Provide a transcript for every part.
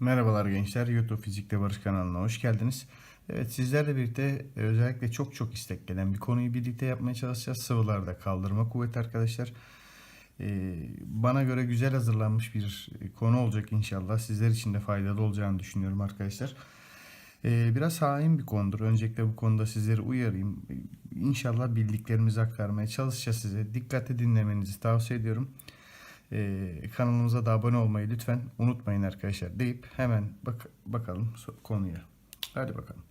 Merhabalar gençler, YouTube Fizikte Barış kanalına hoş geldiniz. Evet sizlerle birlikte e, özellikle çok çok istek gelen bir konuyu birlikte yapmaya çalışacağız. Sıvılarda kaldırma kuvveti arkadaşlar. Ee, bana göre güzel hazırlanmış bir konu olacak inşallah. Sizler için de faydalı olacağını düşünüyorum arkadaşlar. Ee, biraz hain bir konudur. Öncelikle bu konuda sizleri uyarayım. İnşallah bildiklerimizi aktarmaya çalışacağız size. Dikkatli dinlemenizi tavsiye ediyorum. Ee, kanalımıza da abone olmayı lütfen unutmayın arkadaşlar deyip hemen bak bakalım konuya. Hadi bakalım.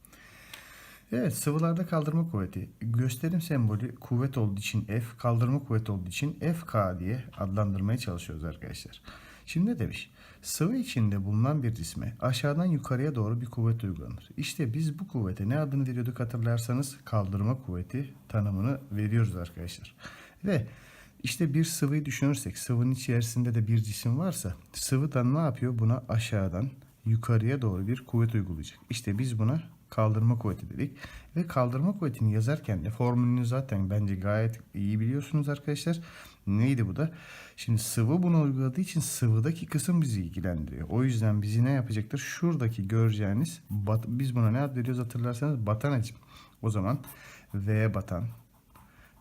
Evet sıvılarda kaldırma kuvveti. Gösterim sembolü kuvvet olduğu için F, kaldırma kuvveti olduğu için FK diye adlandırmaya çalışıyoruz arkadaşlar. Şimdi ne demiş? Sıvı içinde bulunan bir cisme aşağıdan yukarıya doğru bir kuvvet uygulanır. İşte biz bu kuvvete ne adını veriyorduk hatırlarsanız kaldırma kuvveti tanımını veriyoruz arkadaşlar. Ve işte bir sıvıyı düşünürsek sıvının içerisinde de bir cisim varsa sıvıdan ne yapıyor? Buna aşağıdan yukarıya doğru bir kuvvet uygulayacak. İşte biz buna kaldırma kuvveti dedik. Ve kaldırma kuvvetini yazarken de formülünü zaten bence gayet iyi biliyorsunuz arkadaşlar. Neydi bu da? Şimdi sıvı bunu uyguladığı için sıvıdaki kısım bizi ilgilendiriyor. O yüzden bizi ne yapacaktır? Şuradaki göreceğiniz bat, biz buna ne ad veriyoruz hatırlarsanız batan. O zaman V batan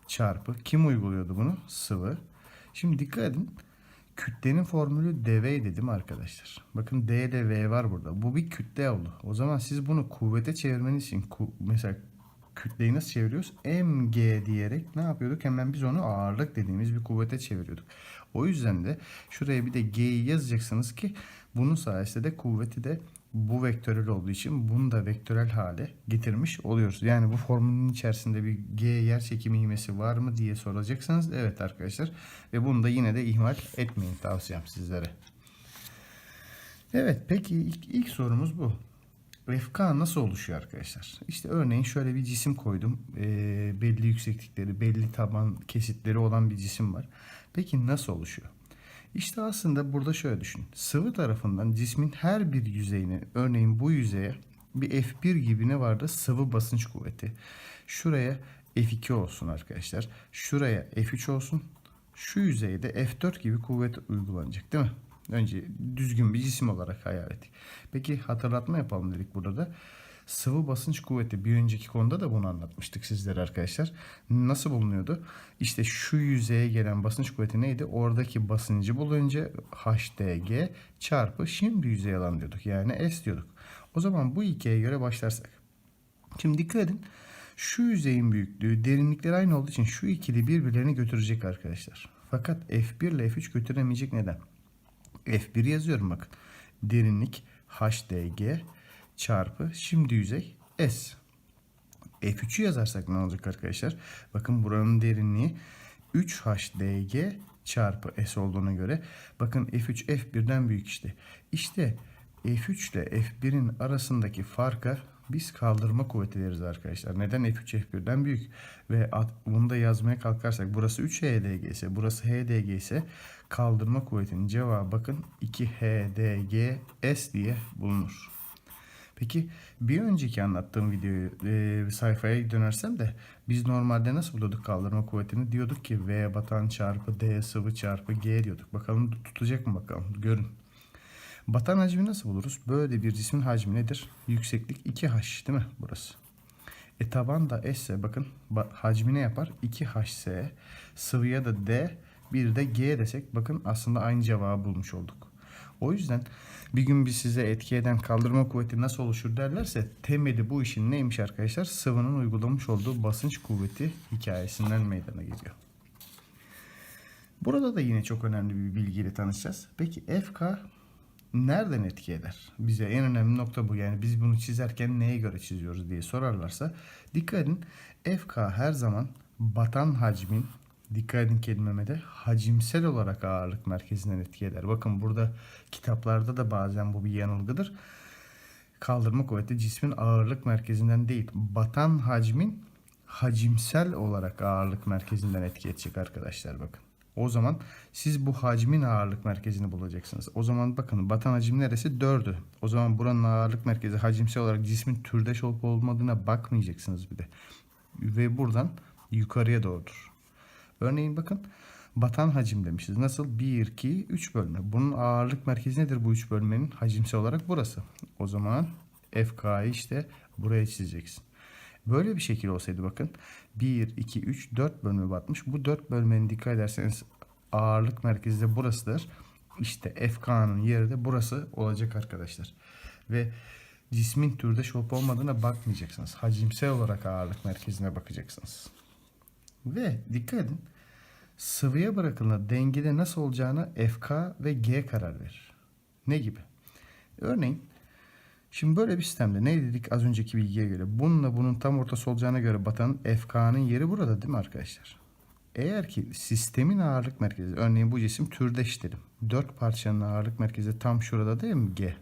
çarpı kim uyguluyordu bunu? Sıvı. Şimdi dikkat edin. Kütlenin formülü dv dedim arkadaşlar. Bakın d ile v var burada. Bu bir kütle oldu. O zaman siz bunu kuvvete çevirmeniz için ku- mesela kütleyi nasıl çeviriyoruz? mg diyerek ne yapıyorduk? Hemen biz onu ağırlık dediğimiz bir kuvvete çeviriyorduk. O yüzden de şuraya bir de g'yi yazacaksınız ki bunun sayesinde de kuvveti de bu vektörel olduğu için bunu da vektörel hale getirmiş oluyoruz. Yani bu formülün içerisinde bir G yer çekimi ivmesi var mı diye soracaksınız. Evet arkadaşlar. Ve bunu da yine de ihmal etmeyin tavsiyem sizlere. Evet peki ilk, ilk sorumuz bu. FK nasıl oluşuyor arkadaşlar? İşte örneğin şöyle bir cisim koydum. Ee, belli yükseklikleri, belli taban kesitleri olan bir cisim var. Peki nasıl oluşuyor? İşte aslında burada şöyle düşün. Sıvı tarafından cismin her bir yüzeyine, örneğin bu yüzeye bir F1 gibi ne vardı? Sıvı basınç kuvveti. Şuraya F2 olsun arkadaşlar. Şuraya F3 olsun. Şu yüzeyde F4 gibi kuvvet uygulanacak değil mi? Önce düzgün bir cisim olarak hayal ettik. Peki hatırlatma yapalım dedik burada da. Sıvı basınç kuvveti bir önceki konuda da bunu anlatmıştık sizlere arkadaşlar. Nasıl bulunuyordu? İşte şu yüzeye gelen basınç kuvveti neydi? Oradaki basıncı bulunca HDG çarpı şimdi yüzey alan diyorduk. Yani S diyorduk. O zaman bu ilkeye göre başlarsak. Şimdi dikkat edin. Şu yüzeyin büyüklüğü derinlikleri aynı olduğu için şu ikili birbirlerini götürecek arkadaşlar. Fakat F1 ile F3 götüremeyecek neden? F1 yazıyorum bakın. Derinlik HDG çarpı şimdi yüzey S. F3'ü yazarsak ne olacak arkadaşlar? Bakın buranın derinliği 3 HDG çarpı S olduğuna göre bakın F3 F1'den büyük işte. İşte F3 ile F1'in arasındaki farka biz kaldırma kuvveti deriz arkadaşlar. Neden F3 F1'den büyük? Ve bunu da yazmaya kalkarsak burası 3 HDG ise burası HDG ise kaldırma kuvvetinin cevabı bakın 2 HDG S diye bulunur. Peki bir önceki anlattığım videoyu e, sayfaya dönersem de biz normalde nasıl buluyorduk kaldırma kuvvetini? Diyorduk ki V batan çarpı D sıvı çarpı G diyorduk. Bakalım tutacak mı bakalım görün. Batan hacmi nasıl buluruz? Böyle bir cismin hacmi nedir? Yükseklik 2H değil mi burası? E taban da S ise bakın ba- hacmi ne yapar? 2HS. Sıvıya da D bir de G desek bakın aslında aynı cevabı bulmuş olduk. O yüzden bir gün biz size etki eden kaldırma kuvveti nasıl oluşur derlerse temeli bu işin neymiş arkadaşlar? Sıvının uygulamış olduğu basınç kuvveti hikayesinden meydana geliyor. Burada da yine çok önemli bir bilgiyle tanışacağız. Peki FK nereden etki eder? Bize en önemli nokta bu. Yani biz bunu çizerken neye göre çiziyoruz diye sorarlarsa dikkat edin FK her zaman batan hacmin dikkat edin kelimeme de hacimsel olarak ağırlık merkezinden etki eder. Bakın burada kitaplarda da bazen bu bir yanılgıdır. Kaldırma kuvveti cismin ağırlık merkezinden değil, batan hacmin hacimsel olarak ağırlık merkezinden etki edecek arkadaşlar bakın. O zaman siz bu hacmin ağırlık merkezini bulacaksınız. O zaman bakın batan hacim neresi? 4'ü. O zaman buranın ağırlık merkezi hacimsel olarak cismin türdeş olup olmadığına bakmayacaksınız bir de. Ve buradan yukarıya doğrudur. Örneğin bakın Batan hacim demişiz. Nasıl? 1, 2, 3 bölme. Bunun ağırlık merkezi nedir bu 3 bölmenin? Hacimsel olarak burası. O zaman FK'yı işte buraya çizeceksin. Böyle bir şekil olsaydı bakın 1, 2, 3, 4 bölme batmış. Bu 4 bölmenin dikkat ederseniz ağırlık merkezi de burasıdır. İşte FK'nın yeri de burası olacak arkadaşlar. Ve cismin türdeş olup olmadığına bakmayacaksınız. Hacimsel olarak ağırlık merkezine bakacaksınız. Ve dikkat edin sıvıya bırakıldığında dengede nasıl olacağına FK ve G karar verir. Ne gibi? Örneğin şimdi böyle bir sistemde ne dedik az önceki bilgiye göre bununla bunun tam ortası olacağına göre batanın FK'nın yeri burada değil mi arkadaşlar? Eğer ki sistemin ağırlık merkezi örneğin bu cisim türdeş dedim. Dört parçanın ağırlık merkezi tam şurada değil mi G?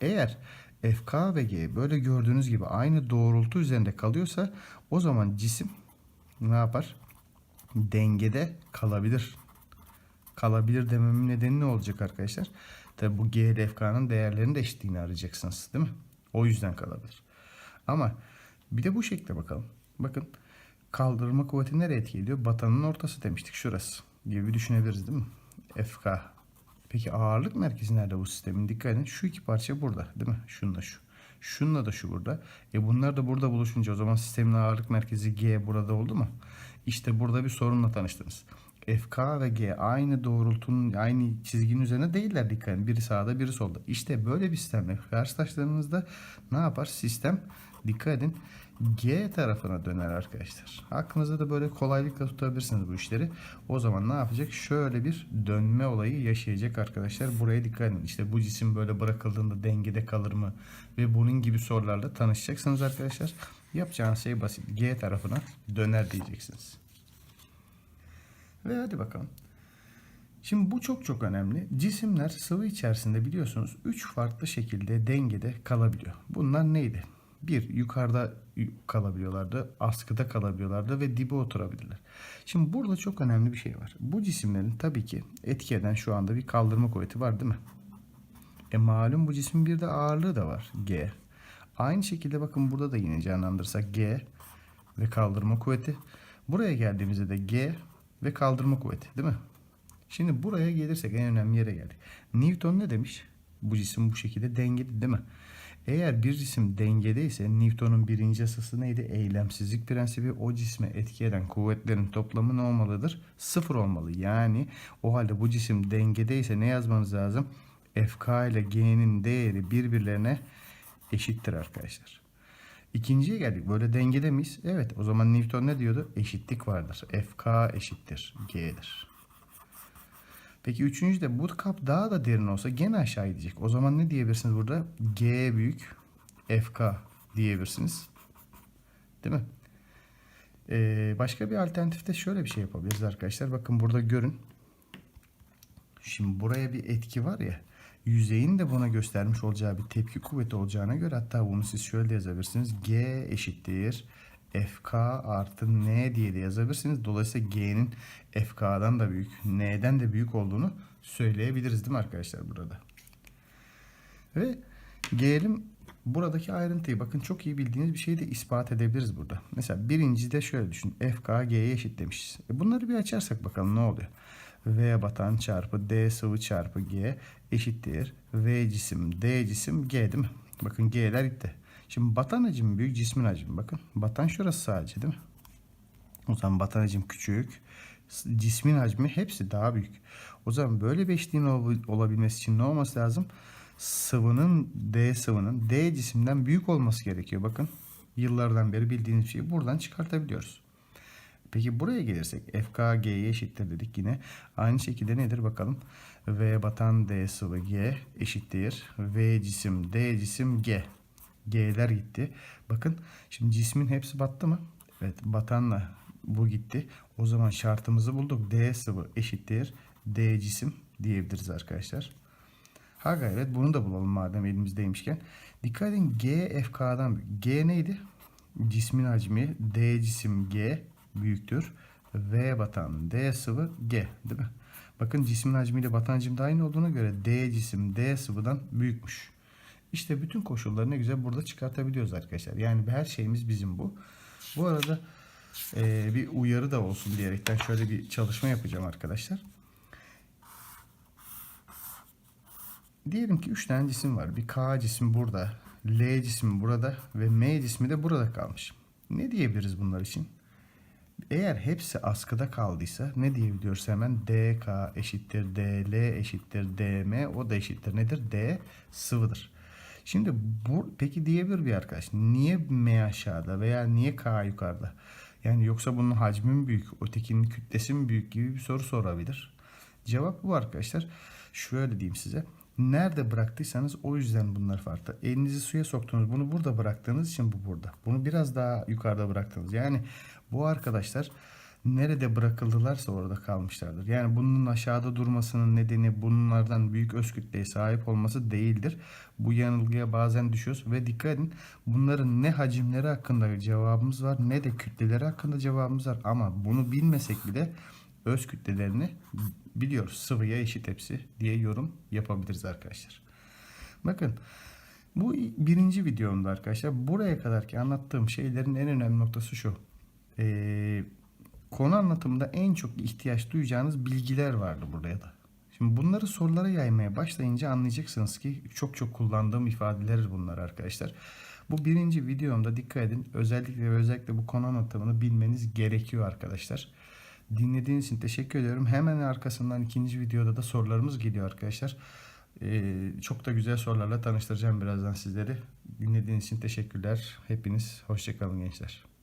Eğer FK ve G böyle gördüğünüz gibi aynı doğrultu üzerinde kalıyorsa o zaman cisim ne yapar? Dengede kalabilir. Kalabilir dememin nedeni ne olacak arkadaşlar? Tabi bu G ile FK'nın değerlerinin de eşitliğini arayacaksınız değil mi? O yüzden kalabilir. Ama bir de bu şekilde bakalım. Bakın kaldırma kuvveti nereye etki ediyor? Batanın ortası demiştik şurası gibi düşünebiliriz değil mi? FK. Peki ağırlık merkezi nerede bu sistemin? Dikkat edin şu iki parça burada değil mi? Şununla şu. Şununla da şu burada. E bunlar da burada buluşunca o zaman sistemin ağırlık merkezi G burada oldu mu? İşte burada bir sorunla tanıştınız. FK ve G aynı doğrultunun aynı çizginin üzerine değiller dikkat edin. Biri sağda biri solda. İşte böyle bir sistemle karşılaştığınızda ne yapar? Sistem dikkat edin G tarafına döner arkadaşlar. Aklınızda da böyle kolaylıkla tutabilirsiniz bu işleri. O zaman ne yapacak? Şöyle bir dönme olayı yaşayacak arkadaşlar. Buraya dikkat edin. İşte bu cisim böyle bırakıldığında dengede kalır mı? Ve bunun gibi sorularla tanışacaksınız arkadaşlar. Yapacağınız şey basit. G tarafına döner diyeceksiniz. Ve hadi bakalım. Şimdi bu çok çok önemli. Cisimler sıvı içerisinde biliyorsunuz 3 farklı şekilde dengede kalabiliyor. Bunlar neydi? Bir, yukarıda kalabiliyorlardı, askıda kalabiliyorlardı ve dibe oturabilirler. Şimdi burada çok önemli bir şey var. Bu cisimlerin tabii ki etki eden şu anda bir kaldırma kuvveti var değil mi? E malum bu cismin bir de ağırlığı da var. G. Aynı şekilde bakın burada da yine canlandırsak G ve kaldırma kuvveti. Buraya geldiğimizde de G ve kaldırma kuvveti değil mi? Şimdi buraya gelirsek en önemli yere geldik. Newton ne demiş? Bu cisim bu şekilde dengeli değil mi? Eğer bir cisim dengedeyse Newton'un birinci yasası neydi? Eylemsizlik prensibi o cisme etki eden kuvvetlerin toplamı ne olmalıdır? Sıfır olmalı. Yani o halde bu cisim dengedeyse ne yazmanız lazım? FK ile G'nin değeri birbirlerine eşittir arkadaşlar. İkinciye geldik. Böyle dengede miyiz? Evet. O zaman Newton ne diyordu? Eşitlik vardır. FK eşittir G'dir. Peki üçüncü de bu kap daha da derin olsa gene aşağı gidecek. O zaman ne diyebilirsiniz burada? G büyük FK diyebilirsiniz. Değil mi? Ee, başka bir alternatifte şöyle bir şey yapabiliriz arkadaşlar. Bakın burada görün. Şimdi buraya bir etki var ya. Yüzeyin de buna göstermiş olacağı bir tepki kuvveti olacağına göre hatta bunu siz şöyle de yazabilirsiniz. G eşittir FK artı N diye de yazabilirsiniz. Dolayısıyla G'nin FK'dan da büyük, N'den de büyük olduğunu söyleyebiliriz değil mi arkadaşlar burada? Ve gelelim buradaki ayrıntıyı bakın çok iyi bildiğiniz bir şeyi de ispat edebiliriz burada. Mesela birinci de şöyle düşün. FK G'ye eşit demişiz. E bunları bir açarsak bakalım ne oluyor? V batan çarpı D sıvı çarpı G eşittir. V cisim D cisim G değil mi? Bakın G'ler gitti. Şimdi batan hacmi büyük cismin hacmi. Bakın batan şurası sadece değil mi? O zaman batan hacim küçük. Cismin hacmi hepsi daha büyük. O zaman böyle bir eşliğin olabilmesi için ne olması lazım? Sıvının D sıvının D cisimden büyük olması gerekiyor. Bakın yıllardan beri bildiğiniz şeyi buradan çıkartabiliyoruz. Peki buraya gelirsek FK G'ye eşittir dedik yine. Aynı şekilde nedir bakalım. V batan D sıvı G eşittir. V cisim D cisim G. G'ler gitti. Bakın şimdi cismin hepsi battı mı? Evet batanla bu gitti. O zaman şartımızı bulduk. D sıvı eşittir. D cisim diyebiliriz arkadaşlar. Ha gayret bunu da bulalım madem elimizdeymişken. Dikkat edin G FK'dan. G neydi? Cismin hacmi D cisim G büyüktür. V batan D sıvı G değil mi? Bakın cismin hacmiyle batan hacim de aynı olduğuna göre D cisim D sıvıdan büyükmüş. İşte bütün koşulları ne güzel burada çıkartabiliyoruz arkadaşlar. Yani her şeyimiz bizim bu. Bu arada e, bir uyarı da olsun diyerekten şöyle bir çalışma yapacağım arkadaşlar. Diyelim ki 3 tane cisim var. Bir K cismi burada, L cismi burada ve M cismi de burada kalmış. Ne diyebiliriz bunlar için? Eğer hepsi askıda kaldıysa ne diyebiliyoruz hemen? DK eşittir DL eşittir DM o da eşittir nedir? D sıvıdır. Şimdi bu peki diyebilir bir arkadaş niye M aşağıda veya niye K yukarıda? Yani yoksa bunun hacmi mi büyük, ötekinin kütlesi mi büyük gibi bir soru sorabilir. Cevap bu arkadaşlar. Şöyle diyeyim size. Nerede bıraktıysanız o yüzden bunlar farklı. Elinizi suya soktunuz. Bunu burada bıraktığınız için bu burada. Bunu biraz daha yukarıda bıraktınız. Yani bu arkadaşlar nerede bırakıldılarsa orada kalmışlardır. Yani bunun aşağıda durmasının nedeni bunlardan büyük öz kütleye sahip olması değildir. Bu yanılgıya bazen düşüyoruz ve dikkat edin bunların ne hacimleri hakkında cevabımız var ne de kütleleri hakkında cevabımız var. Ama bunu bilmesek bile öz kütlelerini biliyoruz. Sıvıya eşit hepsi diye yorum yapabiliriz arkadaşlar. Bakın bu birinci videomda arkadaşlar buraya kadarki anlattığım şeylerin en önemli noktası şu. Ee, konu anlatımında en çok ihtiyaç duyacağınız bilgiler vardı buraya da. Şimdi bunları sorulara yaymaya başlayınca anlayacaksınız ki çok çok kullandığım ifadeler bunlar arkadaşlar. Bu birinci videomda dikkat edin. Özellikle ve özellikle bu konu anlatımını bilmeniz gerekiyor arkadaşlar. Dinlediğiniz için teşekkür ediyorum. Hemen arkasından ikinci videoda da sorularımız geliyor arkadaşlar. Ee, çok da güzel sorularla tanıştıracağım birazdan sizleri. Dinlediğiniz için teşekkürler. Hepiniz hoşçakalın gençler.